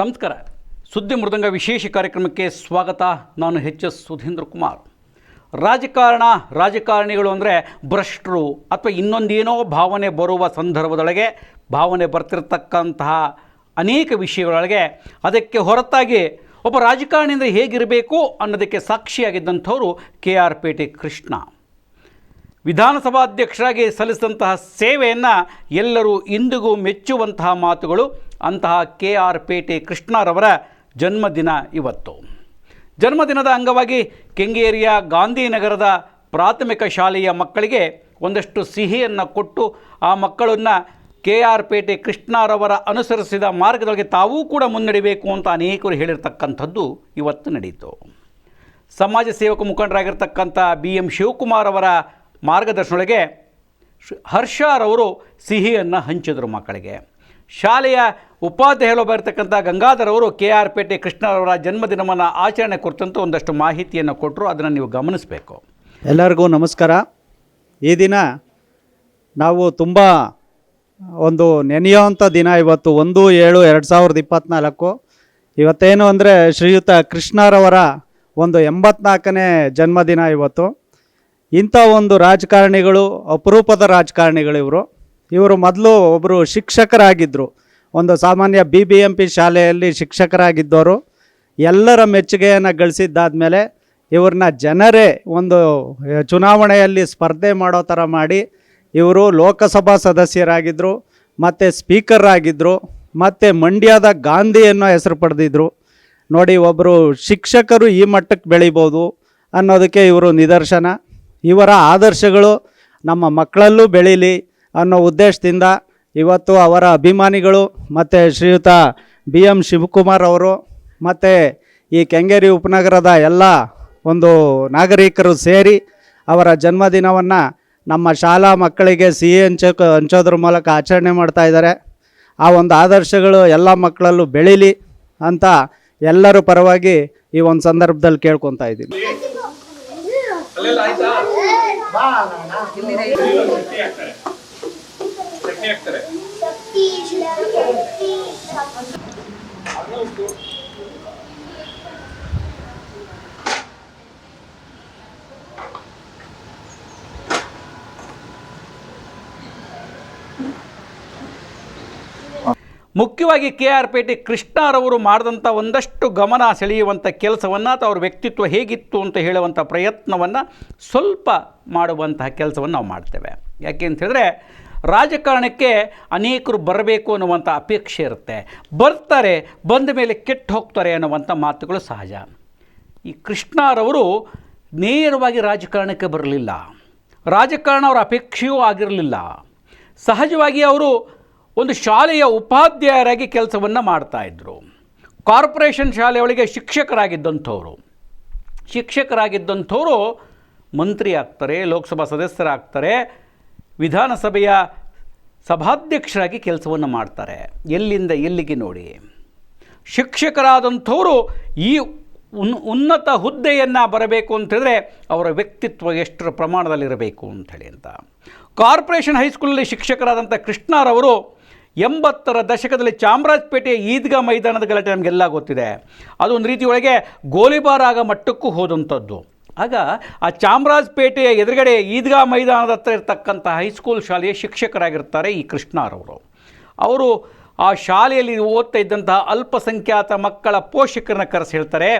ನಮಸ್ಕಾರ. ಸುದ್ದಿ ಮೃದಂಗ ವಿಶೇಷ ಕಾರ್ಯಕ್ರಮಕ್ಕೆ ಸ್ವಾಗತ. ನಾನು ಎಚ್ ಎಸ್ ಸುಧೀಂದ್ರ ಕುಮಾರ್. ರಾಜಕಾರಣ, ರಾಜಕಾರಣಿಗಳು ಅಂದರೆ ಭ್ರಷ್ಟರು ಅಥವಾ ಇನ್ನೊಂದೇನೋ ಭಾವನೆ ಬರುವ ಸಂದರ್ಭದೊಳಗೆ ಭಾವನೆ ಬರ್ತಿರತಕ್ಕಂತಹ ಅನೇಕ ವಿಷಯಗಳೊಳಗೆ ಅದಕ್ಕೆ ಹೊರತಾಗಿ ಒಬ್ಬ ರಾಜಕಾರಣಿ ಅಂದರೆ ಹೇಗಿರಬೇಕು ಅನ್ನೋದಕ್ಕೆ ಸಾಕ್ಷಿಯಾಗಿದ್ದಂಥವರು ಕೆ ಆರ್ ಪೇಟೆ ಕೃಷ್ಣ. ವಿಧಾನಸಭಾಧ್ಯಕ್ಷರಾಗಿ ಸಲ್ಲಿಸಿದಂತಹ ಸೇವೆಯನ್ನು ಎಲ್ಲರೂ ಇಂದಿಗೂ ಮೆಚ್ಚುವಂತಹ ಮಾತುಗಳು ಅಂತಹ ಕೆ ಆರ್ ಪೇಟೆ ಕೃಷ್ಣರವರ ಜನ್ಮದಿನ ಇವತ್ತು. ಜನ್ಮದಿನದ ಅಂಗವಾಗಿ ಕೆಂಗೇರಿಯ ಗಾಂಧಿನಗರದ ಪ್ರಾಥಮಿಕ ಶಾಲೆಯ ಮಕ್ಕಳಿಗೆ ಒಂದಷ್ಟು ಸಿಹಿಯನ್ನು ಕೊಟ್ಟು ಆ ಮಕ್ಕಳನ್ನು ಕೆ ಆರ್ ಪೇಟೆ ಕೃಷ್ಣರವರ ಅನುಸರಿಸಿದ ಮಾರ್ಗದೊಳಗೆ ತಾವೂ ಕೂಡ ಮುನ್ನಡಿಬೇಕು ಅಂತ ಅನೇಕರು ಹೇಳಿರ್ತಕ್ಕಂಥದ್ದು ಇವತ್ತು ನಡೆಯಿತು. ಸಮಾಜ ಸೇವಕ ಮುಖಂಡರಾಗಿರ್ತಕ್ಕಂಥ ಬಿ ಎಂ ಶಿವಕುಮಾರ್ ಅವರ ಮಾರ್ಗದರ್ಶನೊಳಗೆ ಹರ್ಷಾರವರು ಸಿಹಿಯನ್ನು ಹಂಚಿದರು ಮಕ್ಕಳಿಗೆ. ಶಾಲೆಯ ಉಪಾಧ್ಯಾಯರು ಬರ್ತಕ್ಕಂಥ ಗಂಗಾಧರ್ ಅವರು ಕೆ ಆರ್ ಪೇಟೆ ಕೃಷ್ಣರವರ ಜನ್ಮದಿನವನ್ನು ಆಚರಣೆ ಕುರಿತಂತ ಒಂದಷ್ಟು ಮಾಹಿತಿಯನ್ನು ಕೊಟ್ಟರು ಅದನ್ನು ನೀವು ಗಮನಿಸಬೇಕು. ಎಲ್ಲರಿಗೂ ನಮಸ್ಕಾರ. ಈ ದಿನ ನಾವು ತುಂಬ ಒಂದು ನೆನೆಯುವಂಥ ದಿನ ಇವತ್ತು ಒಂದು ಏಳು ಎರಡು ಸಾವಿರದ ಇಪ್ಪತ್ತ್ನಾಲ್ಕು ಇವತ್ತೇನು ಅಂದರೆ ಶ್ರೀಯುತ ಕೃಷ್ಣರವರ ಒಂದು ಎಂಬತ್ನಾಲ್ಕನೇ ಜನ್ಮದಿನ ಇವತ್ತು. ಇಂಥ ಒಂದು ರಾಜಕಾರಣಿಗಳು, ಅಪರೂಪದ ರಾಜಕಾರಣಿಗಳು ಇವರು. ಇವರು ಮೊದಲು ಒಬ್ಬರು ಶಿಕ್ಷಕರಾಗಿದ್ದರು ಒಂದು ಸಾಮಾನ್ಯ ಬಿ ಬಿ ಎಂ ಪಿ ಶಾಲೆಯಲ್ಲಿ ಶಿಕ್ಷಕರಾಗಿದ್ದವರು ಎಲ್ಲರ ಮೆಚ್ಚುಗೆಯನ್ನು ಗಳಿಸಿದ್ದಾದಮೇಲೆ ಇವ್ರನ್ನ ಜನರೇ ಒಂದು ಚುನಾವಣೆಯಲ್ಲಿ ಸ್ಪರ್ಧೆ ಮಾಡೋ ಥರ ಮಾಡಿ ಇವರು ಲೋಕಸಭಾ ಸದಸ್ಯರಾಗಿದ್ದರು ಮತ್ತು ಸ್ಪೀಕರ್ ಆಗಿದ್ದರು ಮತ್ತು ಮಂಡ್ಯದ ಗಾಂಧಿ ಅನ್ನೋ ಹೆಸರು ಪಡೆದಿದ್ರು. ನೋಡಿ ಒಬ್ಬರು ಶಿಕ್ಷಕರು ಈ ಮಟ್ಟಕ್ಕೆ ಬೆಳಿಬೋದು ಅನ್ನೋದಕ್ಕೆ ಇವರು ನಿದರ್ಶನ. ಇವರ ಆದರ್ಶಗಳು ನಮ್ಮ ಮಕ್ಕಳಲ್ಲೂ ಬೆಳೀಲಿ ಅನ್ನೋ ಉದ್ದೇಶದಿಂದ ಇವತ್ತು ಅವರ ಅಭಿಮಾನಿಗಳು ಮತ್ತು ಶ್ರೀಯುತ ಬಿ ಎಂ ಶಿವಕುಮಾರ್ ಅವರು ಮತ್ತು ಈ ಕೆಂಗೇರಿ ಉಪನಗರದ ಎಲ್ಲ ಒಂದು ನಾಗರಿಕರು ಸೇರಿ ಅವರ ಜನ್ಮದಿನವನ್ನು ನಮ್ಮ ಶಾಲಾ ಮಕ್ಕಳಿಗೆ ಸಿಹಿ ಹಂಚೋಕೆ ಹಂಚೋದ್ರ ಮೂಲಕ ಆಚರಣೆ ಮಾಡ್ತಾ ಇದ್ದಾರೆ. ಆ ಒಂದು ಆದರ್ಶಗಳು ಎಲ್ಲ ಮಕ್ಕಳಲ್ಲೂ ಬೆಳೀಲಿ ಅಂತ ಎಲ್ಲರೂ ಪರವಾಗಿ ಈ ಒಂದು ಸಂದರ್ಭದಲ್ಲಿ ಕೇಳ್ಕೊತಾ ಇದ್ದೀನಿ. ಮುಖ್ಯವಾಗಿ ಕೆ ಆರ್ ಪೇಟೆ ಕೃಷ್ಣರವರು ಮಾಡಿದಂಥ ಒಂದಷ್ಟು ಗಮನ ಸೆಳೆಯುವಂಥ ಕೆಲಸವನ್ನು ಅಥವಾ ಅವ್ರ ವ್ಯಕ್ತಿತ್ವ ಹೇಗಿತ್ತು ಅಂತ ಹೇಳುವಂಥ ಪ್ರಯತ್ನವನ್ನು ಸ್ವಲ್ಪ ಮಾಡುವಂತಹ ಕೆಲಸವನ್ನು ನಾವು ಮಾಡ್ತೇವೆ. ಯಾಕೆ ಅಂತ ಹೇಳಿದ್ರೆ ರಾಜಕಾರಣಕ್ಕೆ ಅನೇಕರು ಬರಬೇಕು ಅನ್ನುವಂಥ ಅಪೇಕ್ಷೆ ಇರುತ್ತೆ. ಬರ್ತಾರೆ, ಬಂದ ಮೇಲೆ ಕೆಟ್ಟು ಹೋಗ್ತಾರೆ ಅನ್ನುವಂಥ ಮಾತುಗಳು ಸಹಜ. ಈ ಕೃಷ್ಣರವರು ನೇರವಾಗಿ ರಾಜಕಾರಣಕ್ಕೆ ಬರಲಿಲ್ಲ. ರಾಜಕಾರಣ ಅವರ ಅಪೇಕ್ಷೆಯೂ ಆಗಿರಲಿಲ್ಲ. ಸಹಜವಾಗಿ ಅವರು ಒಂದು ಶಾಲೆಯ ಉಪಾಧ್ಯಾಯರಾಗಿ ಕೆಲಸವನ್ನು ಮಾಡ್ತಾಯಿದ್ರು ಕಾರ್ಪೊರೇಷನ್ ಶಾಲೆಯೊಳಗೆ ಶಿಕ್ಷಕರಾಗಿದ್ದಂಥವರು. ಶಿಕ್ಷಕರಾಗಿದ್ದಂಥವರು ಮಂತ್ರಿ ಆಗ್ತಾರೆ, ಲೋಕಸಭಾ ಸದಸ್ಯರಾಗ್ತಾರೆ ವಿಧಾನಸಭೆಯ ಸಭಾಧ್ಯಕ್ಷರಾಗಿ ಕೆಲಸವನ್ನು ಮಾಡ್ತಾರೆ. ಎಲ್ಲಿಂದ ಎಲ್ಲಿಗೆ ನೋಡಿ. ಶಿಕ್ಷಕರಾದಂಥವರು ಈ ಉನ್, ಉನ್ನತ ಹುದ್ದೆಯನ್ನು ಬರಬೇಕು ಅಂತೇಳಿದ್ರೆ ಅವರ ವ್ಯಕ್ತಿತ್ವ ಎಷ್ಟರ ಪ್ರಮಾಣದಲ್ಲಿರಬೇಕು ಅಂಥೇಳಿ ಅಂತ. ಕಾರ್ಪೊರೇಷನ್ ಹೈಸ್ಕೂಲಲ್ಲಿ ಶಿಕ್ಷಕರಾದಂಥ ಕೃಷ್ಣರವರು ಎಂಬತ್ತರ ದಶಕದಲ್ಲಿ ಚಾಮರಾಜಪೇಟೆಯ ಈದ್ಗಾ ಮೈದಾನದ ಗಲಾಟೆ ನಮಗೆಲ್ಲ ಗೊತ್ತಿದೆ. ಅದೊಂದು ರೀತಿಯೊಳಗೆ ಗೋಲಿಬಾರಾಗ ಮಟ್ಟಕ್ಕೂ ಹೋದಂಥದ್ದು. ಆಗ ಆ ಚಾಮರಾಜಪೇಟೆಯ ಎದುರುಗಡೆ ಈದ್ಗಾ ಮೈದಾನದ ಹತ್ರ ಇರತಕ್ಕಂಥ ಹೈಸ್ಕೂಲ್ ಶಾಲೆಯ ಶಿಕ್ಷಕರಾಗಿರ್ತಾರೆ ಈ ಕೃಷ್ಣಾರವರು ಅವರು ಆ ಶಾಲೆಯಲ್ಲಿ ಓದ್ತಾ ಇದ್ದಂತಹ ಅಲ್ಪಸಂಖ್ಯಾತ ಮಕ್ಕಳ ಪೋಷಕರನ್ನ ಕರೆಸಿ ಹೇಳ್ತಾರೆ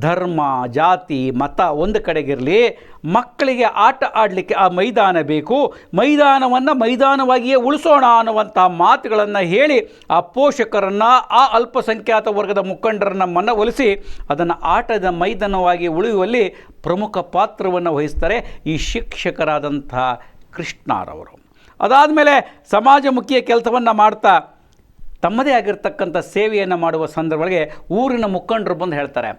ಧರ್ಮ, ಜಾತಿ, ಮತ ಒಂದು ಕಡೆಗಿರಲಿ, ಮಕ್ಕಳಿಗೆ ಆಟ ಆಡಲಿಕ್ಕೆ ಆ ಮೈದಾನ ಬೇಕು. ಮೈದಾನವನ್ನು ಮೈದಾನವಾಗಿಯೇ ಉಳಿಸೋಣ ಅನ್ನುವಂಥ ಮಾತುಗಳನ್ನು ಹೇಳಿ ಆ ಪೋಷಕರನ್ನು, ಆ ಅಲ್ಪಸಂಖ್ಯಾತ ವರ್ಗದ ಮುಖಂಡರನ್ನು ಮನವೊಲಿಸಿ ಅದನ್ನು ಆಟದ ಮೈದಾನವಾಗಿ ಉಳಿಯುವಲ್ಲಿ ಪ್ರಮುಖ ಪಾತ್ರವನ್ನು ವಹಿಸ್ತಾರೆ ಈ ಶಿಕ್ಷಕರಾದಂಥ ಕೃಷ್ಣರವರು ಅದಾದಮೇಲೆ ಸಮಾಜಮುಖಿಯ ಕೆಲಸವನ್ನು ಮಾಡ್ತಾ ತಮ್ಮದೇ ಆಗಿರ್ತಕ್ಕಂಥ ಸೇವೆಯನ್ನು ಮಾಡುವ ಸಂದರ್ಭಗಳಿಗೆ ಊರಿನ ಮುಖಂಡರು ಬಂದು ಹೇಳ್ತಾರೆ.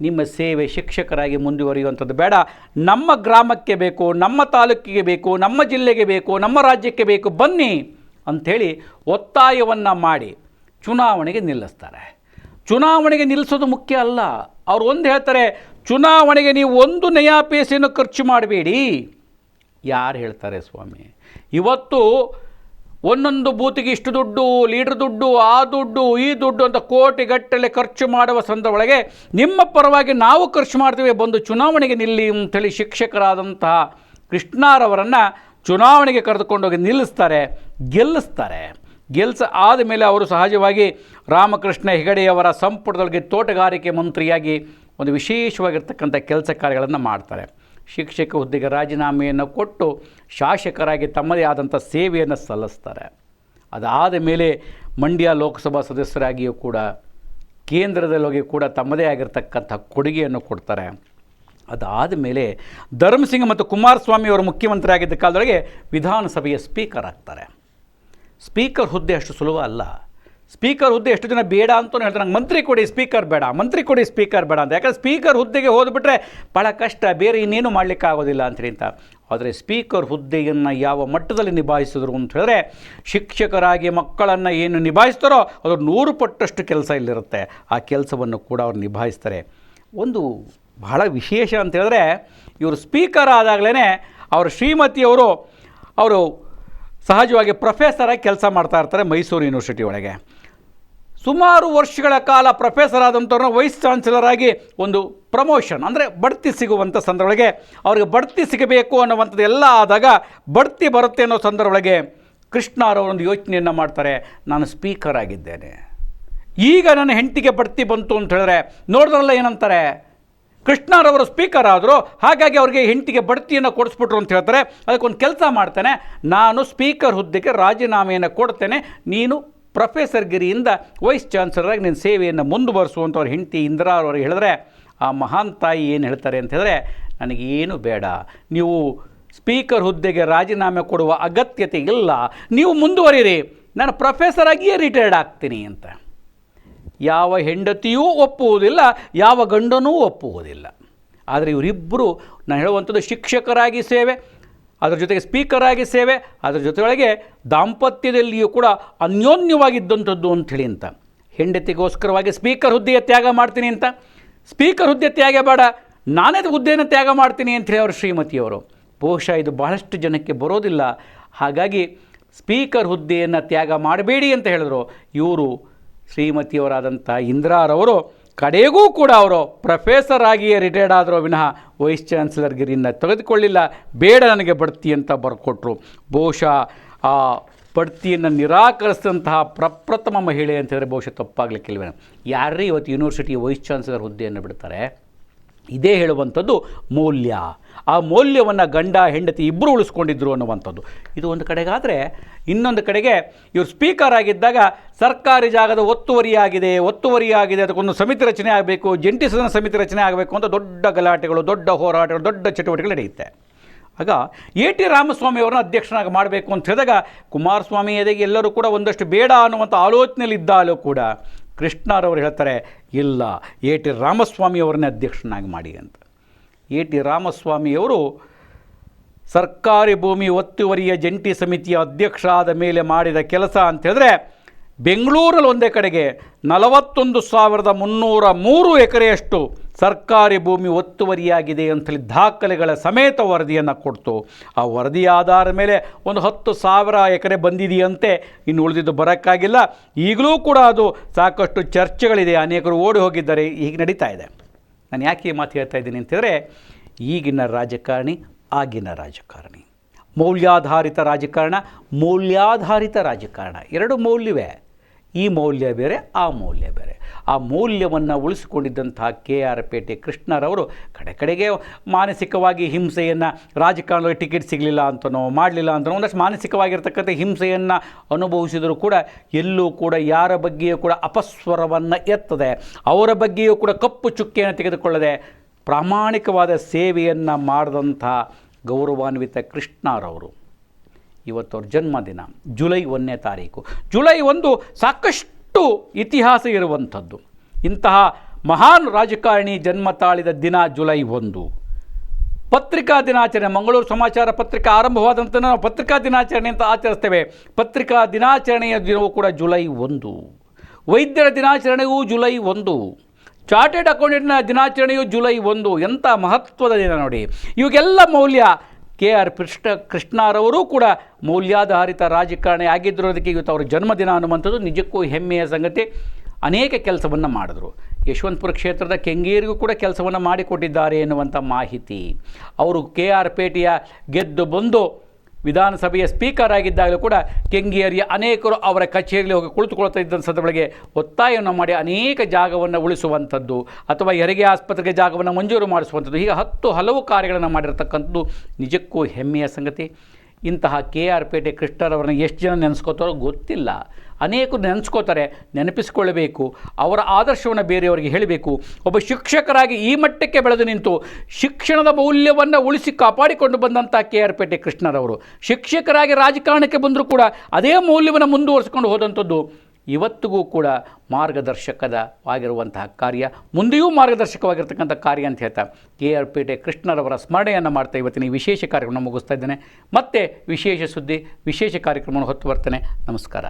ನಿಮ್ಮ ಸೇವೆ ಶಿಕ್ಷಕರಾಗಿ ಮುಂದುವರಿಯುವಂಥದ್ದು ಬೇಡ. ನಮ್ಮ ಗ್ರಾಮಕ್ಕೆ ಬೇಕು, ನಮ್ಮ ತಾಲೂಕಿಗೆ ಬೇಕು, ನಮ್ಮ ಜಿಲ್ಲೆಗೆ ಬೇಕು, ನಮ್ಮ ರಾಜ್ಯಕ್ಕೆ ಬೇಕು, ಬನ್ನಿ ಅಂಥೇಳಿ ಒತ್ತಾಯವನ್ನು ಮಾಡಿ ಚುನಾವಣೆಗೆ ನಿಲ್ಲಿಸ್ತಾರೆ. ಚುನಾವಣೆಗೆ ನಿಲ್ಲಿಸೋದು ಮುಖ್ಯ ಅಲ್ಲ. ಅವ್ರು ಒಂದು ಹೇಳ್ತಾರೆ, ಚುನಾವಣೆಗೆ ನೀವು ಒಂದು ನಯಾ ಪೇಸೆಯನ್ನು ಖರ್ಚು ಮಾಡಬೇಡಿ. ಯಾರು ಹೇಳ್ತಾರೆ ಸ್ವಾಮಿ? ಇವತ್ತು ಒಂದೊಂದು ಬೂತಿಗೆ ಇಷ್ಟು ದುಡ್ಡು ಲೀಡರ್ ದುಡ್ಡು, ಆ ದುಡ್ಡು, ಈ ದುಡ್ಡು ಅಂತ ಕೋಟಿಗಟ್ಟಲೆ ಖರ್ಚು ಮಾಡುವ ಸಂದರ್ಭದೊಳಗೆ ನಿಮ್ಮ ಪರವಾಗಿ ನಾವು ಖರ್ಚು ಮಾಡ್ತೀವಿ, ಬಂದು ಚುನಾವಣೆಗೆ ನಿಲ್ಲಿ ಅಂತೇಳಿ ಶಿಕ್ಷಕರಾದಂತಹ ಕೃಷ್ಣಾರವರನ್ನು ಚುನಾವಣೆಗೆ ಕರೆದುಕೊಂಡೋಗಿ ನಿಲ್ಲಿಸ್ತಾರೆ, ಗೆಲ್ಲಿಸ್ತಾರೆ. ಗೆಲ್ಸ ಆದಮೇಲೆ ಅವರು ಸಹಜವಾಗಿ ರಾಮಕೃಷ್ಣ ಹೆಗಡೆಯವರ ಸಂಪುಟದೊಳಗೆ ತೋಟಗಾರಿಕೆ ಮಂತ್ರಿಯಾಗಿ ಒಂದು ವಿಶೇಷವಾಗಿರ್ತಕ್ಕಂಥ ಕೆಲಸ ಕಾರ್ಯಗಳನ್ನು ಮಾಡ್ತಾರೆ. ಶಿಕ್ಷಕ ಹುದ್ದೆಗೆ ರಾಜೀನಾಮೆಯನ್ನು ಕೊಟ್ಟು ಶಾಸಕರಾಗಿ ತಮ್ಮದೇ ಆದಂಥ ಸೇವೆಯನ್ನು ಸಲ್ಲಿಸ್ತಾರೆ. ಅದಾದ ಮೇಲೆ ಮಂಡ್ಯ ಲೋಕಸಭಾ ಸದಸ್ಯರಾಗಿಯೂ ಕೂಡ ಕೇಂದ್ರದಲ್ಲಿ ಕೂಡ ತಮ್ಮದೇ ಆಗಿರ್ತಕ್ಕಂಥ ಕೊಡುಗೆಯನ್ನು ಕೊಡ್ತಾರೆ. ಅದಾದ ಮೇಲೆ ಧರ್ಮಸಿಂಗ್ ಮತ್ತು ಕುಮಾರಸ್ವಾಮಿ ಅವರು ಮುಖ್ಯಮಂತ್ರಿ ಆಗಿದ್ದ ಕಾಲದೊಳಗೆ ವಿಧಾನಸಭೆಯ ಸ್ಪೀಕರ್ ಆಗ್ತಾರೆ. ಸ್ಪೀಕರ್ ಹುದ್ದೆ ಅಷ್ಟು ಸುಲಭ ಅಲ್ಲ. ಸ್ಪೀಕರ್ ಹುದ್ದೆ ಎಷ್ಟು ಜನ ಬೇಡ ಅಂತಲೂ ಹೇಳ್ತಾರೆ. ನಂಗೆ ಮಂತ್ರಿ ಕೊಡಿ, ಸ್ಪೀಕರ್ ಬೇಡ, ಮಂತ್ರಿ ಕೊಡಿ, ಸ್ಪೀಕರ್ ಬೇಡ ಅಂತ. ಯಾಕಂದ್ರೆ ಸ್ಪೀಕರ್ ಹುದ್ದೆಗೆ ಹೋದ್ಬಿಟ್ರೆ ಭಾಳ ಕಷ್ಟ, ಬೇರೆ ಇನ್ನೇನು ಮಾಡಲಿಕ್ಕಾಗೋದಿಲ್ಲ ಅಂತೇಳಿ ಅಂತ. ಆದರೆ ಸ್ಪೀಕರ್ ಹುದ್ದೆಯನ್ನು ಯಾವ ಮಟ್ಟದಲ್ಲಿ ನಿಭಾಯಿಸಿದ್ರು ಅಂತ ಹೇಳಿದ್ರೆ ಶಿಕ್ಷಕರಾಗಿ ಮಕ್ಕಳನ್ನು ಏನು ನಿಭಾಯಿಸ್ತಾರೋ ಅದು ನೂರು ಪಟ್ಟಷ್ಟು ಕೆಲಸ ಇಲ್ಲಿರುತ್ತೆ. ಆ ಕೆಲಸವನ್ನು ಕೂಡ ಅವ್ರು ನಿಭಾಯಿಸ್ತಾರೆ. ಒಂದು ಬಹಳ ವಿಶೇಷ ಅಂತ ಹೇಳಿದ್ರೆ ಇವರು ಸ್ಪೀಕರ್ ಆದಾಗಲೇ ಅವರು ಶ್ರೀಮತಿಯವರು ಅವರು ಸಹಜವಾಗಿ ಪ್ರೊಫೆಸರಾಗಿ ಕೆಲಸ ಮಾಡ್ತಾ ಇರ್ತಾರೆ ಮೈಸೂರು ಯೂನಿವರ್ಸಿಟಿ ಒಳಗೆ. ಸುಮಾರು ವರ್ಷಗಳ ಕಾಲ ಪ್ರೊಫೆಸರ್ ಆದಂಥವ್ರನ್ನ ವೈಸ್ ಚಾನ್ಸಲರ್ ಆಗಿ ಒಂದು ಪ್ರಮೋಷನ್, ಅಂದರೆ ಬಡ್ತಿ ಸಿಗುವಂಥ ಸಂದರ್ಭೊಳಗೆ ಅವ್ರಿಗೆ ಬಡ್ತಿ ಸಿಗಬೇಕು ಅನ್ನುವಂಥದ್ದು ಎಲ್ಲ ಆದಾಗ ಬಡ್ತಿ ಬರುತ್ತೆ ಅನ್ನೋ ಸಂದರ್ಭೊಳಗೆ ಕೃಷ್ಣರವರೊಂದು ಯೋಚನೆಯನ್ನು ಮಾಡ್ತಾರೆ, ನಾನು ಸ್ಪೀಕರ್ ಆಗಿದ್ದೇನೆ. ಈಗ ನನ್ನ ಹೆಂಡತಿಗೆ ಬಡ್ತಿ ಬಂತು ಅಂತ ಹೇಳಿದ್ರೆ ನೋಡಿದ್ರಲ್ಲ ಏನಂತಾರೆ? ಕೃಷ್ಣರವರು ಸ್ಪೀಕರ್ ಆದರು, ಹಾಗಾಗಿ ಅವರಿಗೆ ಹೆಂಡತಿಗೆ ಬಡ್ತಿಯನ್ನು ಕೊಡಿಸ್ಬಿಟ್ರು ಅಂತ ಹೇಳ್ತಾರೆ. ಅದಕ್ಕೊಂದು ಕೆಲಸ ಮಾಡ್ತೇನೆ, ನಾನು ಸ್ಪೀಕರ್ ಹುದ್ದೆಗೆ ರಾಜೀನಾಮೆಯನ್ನು ಕೊಡ್ತೇನೆ, ನೀನು ಪ್ರೊಫೆಸರ್ ಗಿರಿಯಿಂದ ವೈಸ್ ಚಾನ್ಸಲರಾಗಿ ನಿನ್ನ ಸೇವೆಯನ್ನು ಮುಂದುವರಿಸುವಂಥ ಅವ್ರ ಹೆಂಡತಿ ಇಂದಿರಾ ಅವ್ರಿಗೆ ಹೇಳಿದ್ರೆ, ಆ ಮಹಾನ್ ತಾಯಿ ಏನು ಹೇಳ್ತಾರೆ ಅಂತ ಹೇಳಿದ್ರೆ, ನನಗೇನು ಬೇಡ. ನೀವು ಸ್ಪೀಕರ್ ಹುದ್ದೆಗೆ ರಾಜೀನಾಮೆ ಕೊಡುವ ಅಗತ್ಯತೆ ಇಲ್ಲ. ನೀವು ಮುಂದುವರಿಯಿರಿ ನಾನು ಪ್ರೊಫೆಸರ್ ಆಗಿಯೇ ರಿಟೈರ್ಡ್ ಆಗ್ತೀನಿ ಅಂತ. ಯಾವ ಹೆಂಡತಿಯೂ ಒಪ್ಪುವುದಿಲ್ಲ, ಯಾವ ಗಂಡನೂ ಒಪ್ಪುವುದಿಲ್ಲ. ಆದರೆ ಇವರಿಬ್ಬರು, ನಾನು ಹೇಳುವಂಥದ್ದು ಶಿಕ್ಷಕರಾಗಿ ಸೇವೆ ಅದರ ಜೊತೆಗೆ ಸ್ಪೀಕರ್ ಆಗಿ ಸೇವೆ, ಅದರ ಜೊತೆಯೊಳಗೆ ದಾಂಪತ್ಯದಲ್ಲಿಯೂ ಕೂಡ ಅನ್ಯೋನ್ಯವಾಗಿದ್ದಂಥದ್ದು ಅಂಥೇಳಿ ಅಂತ. ಹೆಂಡತಿಗೋಸ್ಕರವಾಗಿ ಸ್ಪೀಕರ್ ಹುದ್ದೆಯ ತ್ಯಾಗ ಮಾಡ್ತೀನಿ ಅಂತ. ಸ್ಪೀಕರ್ ಹುದ್ದೆ ತ್ಯಾಗ ಬೇಡ, ನಾನೇ ಹುದ್ದೆಯನ್ನು ತ್ಯಾಗ ಮಾಡ್ತೀನಿ ಅಂಥೇಳಿ ಅವರು ಶ್ರೀಮತಿಯವರು. ಬಹುಶಃ ಇದು ಬಹಳಷ್ಟು ಜನಕ್ಕೆ ಬರೋದಿಲ್ಲ. ಹಾಗಾಗಿ ಸ್ಪೀಕರ್ ಹುದ್ದೆಯನ್ನು ತ್ಯಾಗ ಮಾಡಬೇಡಿ ಅಂತ ಹೇಳಿದ್ರು. ಇವರು ಶ್ರೀಮತಿಯವರಾದಂಥ ಇಂದಿರಾರವರು ಕಡೆಗೂ ಕೂಡ ಅವರು ಪ್ರೊಫೆಸರ್ ಆಗಿಯೇ ರಿಟೈರ್ಡ್ ಆದರೂ ವಿನಃ ವೈಸ್ ಚಾನ್ಸಲರ್ ಗಿರಿಯನ್ನು ತೆಗೆದುಕೊಳ್ಳಿಲ್ಲ. ಬೇಡ ನನಗೆ ಬಡ್ತಿ ಅಂತ ಬರ್ಕೊಟ್ರು. ಬಹುಶಃ ಆ ಬಡ್ತಿಯನ್ನು ನಿರಾಕರಿಸಿದಂತಹ ಪ್ರಪ್ರಥಮ ಮಹಿಳೆ ಅಂತ ಹೇಳಿದ್ರೆ ಬಹುಶಃ ತಪ್ಪಾಗಲಿಕ್ಕಿಲ್ವೇನೋ. ಯಾರೇ ಇವತ್ತು ಯೂನಿವರ್ಸಿಟಿ ವೈಸ್ ಚಾನ್ಸಲರ್ ಹುದ್ದೆಯನ್ನು ಬಿಡ್ತಾರೆ? ಇದೇ ಹೇಳುವಂಥದ್ದು ಮೌಲ್ಯ. ಆ ಮೌಲ್ಯವನ್ನು ಗಂಡ, ಹೆಂಡತಿ ಇಬ್ಬರು ಉಳಿಸ್ಕೊಂಡಿದ್ರು ಅನ್ನುವಂಥದ್ದು. ಇದು ಒಂದು ಕಡೆಗಾದರೆ ಇನ್ನೊಂದು ಕಡೆಗೆ ಇವರು ಸ್ಪೀಕರ್ ಆಗಿದ್ದಾಗ ಸರ್ಕಾರಿ ಜಾಗದ ಒತ್ತುವರಿಯಾಗಿದೆ ಒತ್ತುವರಿಯಾಗಿದೆ, ಅದಕ್ಕೊಂದು ಸಮಿತಿ ರಚನೆ ಆಗಬೇಕು, ಜಂಟಿ ಸದನ ಸಮಿತಿ ರಚನೆ ಆಗಬೇಕು ಅಂತ ದೊಡ್ಡ ಗಲಾಟೆಗಳು, ದೊಡ್ಡ ಹೋರಾಟಗಳು, ದೊಡ್ಡ ಚಟುವಟಿಕೆಗಳು ನಡೆಯುತ್ತೆ. ಆಗ ಎ ಟಿ ರಾಮಸ್ವಾಮಿ ಅವರನ್ನು ಅಧ್ಯಕ್ಷನಾಗಿ ಮಾಡಬೇಕು ಅಂತ ಹೇಳಿದಾಗ ಕುಮಾರಸ್ವಾಮಿ ಎದೆಗೆ ಎಲ್ಲರೂ ಕೂಡ ಒಂದಷ್ಟು ಬೇಡ ಅನ್ನುವಂಥ ಆಲೋಚನೆಯಲ್ಲಿ ಇದ್ದಾಗಲೂ ಕೂಡ ಕೃಷ್ಣರವರು ಹೇಳ್ತಾರೆ, ಇಲ್ಲ, ಎ ಟಿ ರಾಮಸ್ವಾಮಿ ಅವರನ್ನೇ ಅಧ್ಯಕ್ಷನಾಗಿ ಮಾಡಿ ಅಂತ. ಎ ಟಿ ರಾಮಸ್ವಾಮಿಯವರು ಸರ್ಕಾರಿ ಭೂಮಿ ಒತ್ತುವರಿಯ ಜಂಟಿ ಸಮಿತಿಯ ಅಧ್ಯಕ್ಷ ಆದ ಮೇಲೆ ಮಾಡಿದ ಕೆಲಸ ಅಂತ ಹೇಳಿದ್ರೆ, ಬೆಂಗಳೂರಲ್ಲಿ ಒಂದೇ ಕಡೆಗೆ ನಲವತ್ತೊಂದು ಸಾವಿರದ ಮುನ್ನೂರ ಮೂರು ಎಕರೆಯಷ್ಟು ಸರ್ಕಾರಿ ಭೂಮಿ ಒತ್ತುವರಿಯಾಗಿದೆ ಅಂತೇಳಿ ದಾಖಲೆಗಳ ಸಮೇತ ವರದಿಯನ್ನು ಕೊಡ್ತು. ಆ ವರದಿ ಆಧಾರದ ಮೇಲೆ ಒಂದು ಹತ್ತು ಸಾವಿರ ಎಕರೆ ಬಂದಿದೆಯಂತೆ. ಇನ್ನು ಉಳಿದಿದ್ದು ಬರೋಕ್ಕಾಗಿಲ್ಲ. ಈಗಲೂ ಕೂಡ ಅದು ಸಾಕಷ್ಟು ಚರ್ಚೆಗಳಿದೆ. ಅನೇಕರು ಓಡಿ ಹೋಗಿದ್ದಾರೆ. ಈಗ ನಡೀತಾ ಇದೆ. ನಾನು ಯಾಕೆ ಈ ಮಾತು ಹೇಳ್ತಾ ಇದ್ದೀನಿ ಅಂತಂದರೆ ಈಗಿನ ರಾಜಕಾರಣಿ ಆಗಿನ ರಾಜಕಾರಣಿ. ಮೌಲ್ಯಾಧಾರಿತ ರಾಜಕಾರಣ ಮೌಲ್ಯಾಧಾರಿತ ರಾಜಕಾರಣ. ಎರಡು ಮೌಲ್ಯವೇ. ಈ ಮೌಲ್ಯ ಬೇರೆ, ಆ ಮೌಲ್ಯ ಬೇರೆ. ಆ ಮೌಲ್ಯವನ್ನು ಉಳಿಸಿಕೊಂಡಿದ್ದಂತಹ ಕೆ ಆರ್ ಪೇಟೆ ಕೃಷ್ಣರವರು ಕಡೆ ಕಡೆಗೆ ಮಾನಸಿಕವಾಗಿ ಹಿಂಸೆಯನ್ನು, ರಾಜಕಾರಣದಲ್ಲಿ ಟಿಕೆಟ್ ಸಿಗಲಿಲ್ಲ ಅಂತನೋ, ಮಾಡಲಿಲ್ಲ ಅಂತನೋ, ಒಂದಷ್ಟು ಮಾನಸಿಕವಾಗಿರ್ತಕ್ಕಂಥ ಹಿಂಸೆಯನ್ನು ಅನುಭವಿಸಿದರೂ ಕೂಡ ಎಲ್ಲೂ ಕೂಡ ಯಾರ ಬಗ್ಗೆಯೂ ಕೂಡ ಅಪಸ್ವರವನ್ನು ಎತ್ತದೆ. ಅವರ ಬಗ್ಗೆಯೂ ಕೂಡ ಕಪ್ಪು ಚುಕ್ಕೆಯನ್ನು ತೆಗೆದುಕೊಳ್ಳದೆ ಪ್ರಾಮಾಣಿಕವಾದ ಸೇವೆಯನ್ನು ಮಾಡಿದಂಥ ಗೌರವಾನ್ವಿತ ಕೃಷ್ಣರವರು. ಇವತ್ತು ಅವ್ರ ಜನ್ಮದಿನ ಜುಲೈ ಒಂದನೇ ತಾರೀಕು. ಜುಲೈ ಒಂದು ಸಾಕಷ್ಟು ಇತಿಹಾಸ ಇರುವಂಥದ್ದು. ಇಂತಹ ಮಹಾನ್ ರಾಜಕಾರಣಿ ಜನ್ಮ ತಾಳಿದ ದಿನ ಜುಲೈ ಒಂದು. ಪತ್ರಿಕಾ ದಿನಾಚರಣೆ, ಮಂಗಳೂರು ಸಮಾಚಾರ ಪತ್ರಿಕಾ ಆರಂಭವಾದಂಥ ನಾವು ಪತ್ರಿಕಾ ದಿನಾಚರಣೆ ಅಂತ ಆಚರಿಸ್ತೇವೆ. ಪತ್ರಿಕಾ ದಿನಾಚರಣೆಯ ದಿನವೂ ಕೂಡ ಜುಲೈ ಒಂದು. ವೈದ್ಯರ ದಿನಾಚರಣೆಯೂ ಜುಲೈ ಒಂದು. ಚಾರ್ಟೆಡ್ ಅಕೌಂಟೆಂಟ್ನ ದಿನಾಚರಣೆಯು ಜುಲೈ ಒಂದು. ಎಂಥ ಮಹತ್ವದ ದಿನ ನೋಡಿ. ಇವಾಗೆಲ್ಲ ಮೌಲ್ಯ ಕೆ ಆರ್ ಕೃಷ್ಣ ಕೃಷ್ಣರವರೂ ಕೂಡ ಮೌಲ್ಯಾಧಾರಿತ ರಾಜಕಾರಣಿ ಆಗಿದ್ದಿರೋದಕ್ಕೆ ಇವತ್ತು ಅವರ ಜನ್ಮದಿನ ಅನ್ನುವಂಥದ್ದು ನಿಜಕ್ಕೂ ಹೆಮ್ಮೆಯ ಸಂಗತಿ. ಅನೇಕ ಕೆಲಸವನ್ನು ಮಾಡಿದ್ರು. ಯಶವಂತಪುರ ಕ್ಷೇತ್ರದ ಕೆಂಗೇರಿಗೂ ಕೂಡ ಕೆಲಸವನ್ನು ಮಾಡಿಕೊಟ್ಟಿದ್ದಾರೆ ಎನ್ನುವಂಥ ಮಾಹಿತಿ. ಅವರು ಕೆ ಆರ್ ಪೇಟೆಯ ಗೆದ್ದು ಬಂದು ವಿಧಾನಸಭೆಯ ಸ್ಪೀಕರ್ ಆಗಿದ್ದಾಗಲೂ ಕೂಡ ಕೆಂಗೇರಿಯ ಅನೇಕರು ಅವರ ಕಚೇರಿಯಲ್ಲಿ ಹೋಗಿ ಕುಳಿತುಕೊಳ್ತಾ ಇದ್ದಂಥ ಸಂದರ್ಭಗಳಿಗೆ ಒತ್ತಾಯವನ್ನು ಮಾಡಿ ಅನೇಕ ಜಾಗವನ್ನು ಉಳಿಸುವಂಥದ್ದು ಅಥವಾ ಹೆರಿಗೆ ಆಸ್ಪತ್ರೆಗೆ ಜಾಗವನ್ನು ಮಂಜೂರು ಮಾಡಿಸುವಂಥದ್ದು. ಹೀಗೆ ಹತ್ತು ಹಲವು ಕಾರ್ಯಗಳನ್ನು ಮಾಡಿರತಕ್ಕಂಥದ್ದು ನಿಜಕ್ಕೂ ಹೆಮ್ಮೆಯ ಸಂಗತಿ. ಇಂತಹ ಕೆ ಆರ್ ಪೇಟೆ ಕೃಷ್ಣರವರನ್ನ ಎಷ್ಟು ಜನ ನೆನೆಸ್ಕೋತಾರೋ ಗೊತ್ತಿಲ್ಲ. ಅನೇಕರು ನೆನೆಸ್ಕೋತಾರೆ ನೆನಪಿಸಿಕೊಳ್ಳಬೇಕು ಅವರ ಆದರ್ಶವನ್ನು ಬೇರೆಯವರಿಗೆ ಹೇಳಬೇಕು. ಒಬ್ಬ ಶಿಕ್ಷಕರಾಗಿ ಈ ಮಟ್ಟಕ್ಕೆ ಬೆಳೆದು ನಿಂತು ಶಿಕ್ಷಣದ ಮೌಲ್ಯವನ್ನು ಉಳಿಸಿ ಕಾಪಾಡಿಕೊಂಡು ಬಂದಂಥ ಕೆ ಆರ್ ಪೇಟೆ ಕೃಷ್ಣರವರು. ಶಿಕ್ಷಕರಾಗಿ ರಾಜಕಾರಣಕ್ಕೆ ಬಂದರೂ ಕೂಡ ಅದೇ ಮೌಲ್ಯವನ್ನು ಮುಂದುವರಿಸಿಕೊಂಡು ಹೋದಂಥದ್ದು ಇವತ್ತಿಗೂ ಕೂಡ ಮಾರ್ಗದರ್ಶಕದವಾಗಿರುವಂತಹ ಕಾರ್ಯ, ಮುಂದೆಯೂ ಮಾರ್ಗದರ್ಶಕವಾಗಿರ್ತಕ್ಕಂಥ ಕಾರ್ಯ ಅಂತ ಹೇಳ್ತಾ ಕೆ ಆರ್ ಪೇಟೆ ಕೃಷ್ಣರವರ ಸ್ಮರಣೆಯನ್ನು ಮಾಡ್ತಾ ಇವತ್ತಿನ ಈ ವಿಶೇಷ ಕಾರ್ಯಕ್ರಮ ಮುಗಿಸ್ತಾ ಇದ್ದೇನೆ. ಮತ್ತೆ ವಿಶೇಷ ಸುದ್ದಿ, ವಿಶೇಷ ಕಾರ್ಯಕ್ರಮವನ್ನು ಹೊತ್ತು ಬರ್ತೇನೆ. ನಮಸ್ಕಾರ.